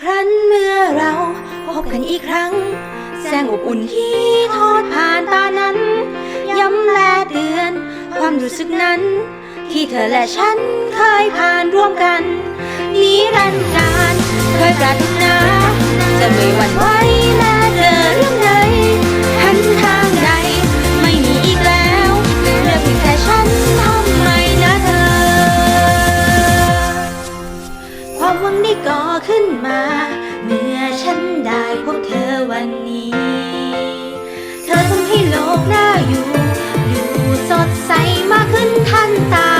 ครั้นเมื่อเราพบกันอีกครั้ง แสงอบอุ่นที่ทอดผ่านตานั้น ย้ำและเตือน ความรู้สึกนั้น ที่เธอและฉันเคยผ่านร่วมกันนิรันดร์การเคยปรารถนา จะไม่หวั่นไหว เมื่อฉันได้พบเธอวันนี้ เธอทำให้โลกน่าอยู่ อยู่สดใสมากขึ้นทันตา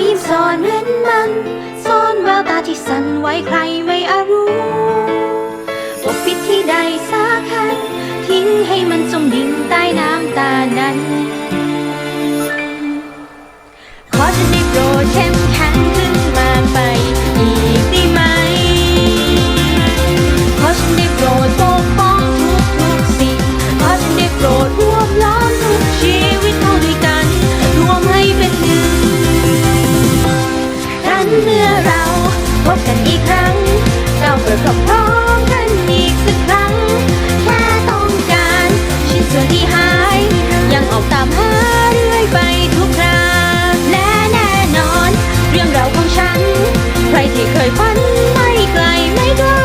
ยยิ้มซ่อนเร้นมันซ่อนแววตาที่สั่นไหวใครไม่อารู้ปกปิดที่ใดสักแห่งทิ้งให้มันจมดิ่งใต้น้ำตานั้น บกันอีกครั้งเราเปิดพร้อมกันอีกสักครั้ง แค่ต้องการชิ้นส่วนที่หาย ยังออกตามหาเรื่อยไปทุกคราและแน่นอน เรื่องราวของฉัน ใครที่เคยฝันไม่ไกลไม่ไกล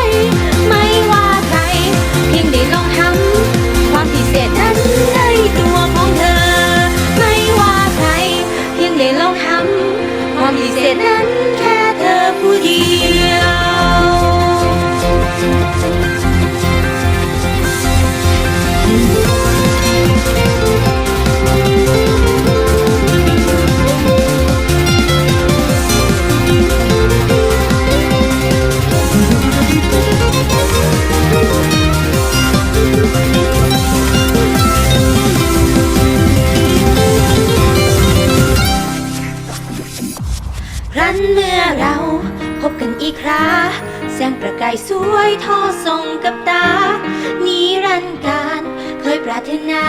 ครั้นเมื่อเราพบกันอีกคราแสงประกายสวยทอส่งกับตา นิรันดร์การเคยปรารถนา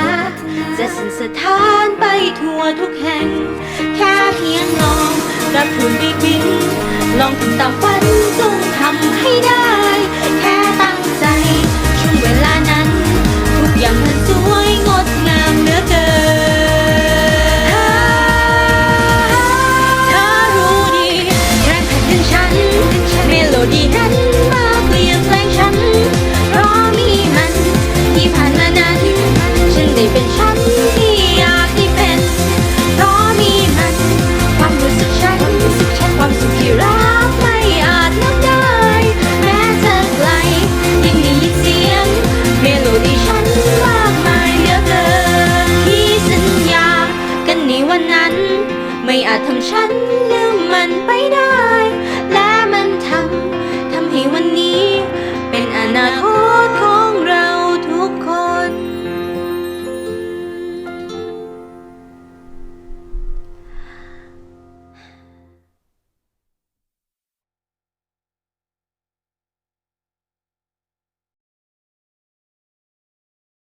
จะสินสถานไปทั่วทุกแห่ง แค่เพียงลองรับทุนไปบิน ลองทำตามฝันจงทำให้ได้ อาจทำฉันเลื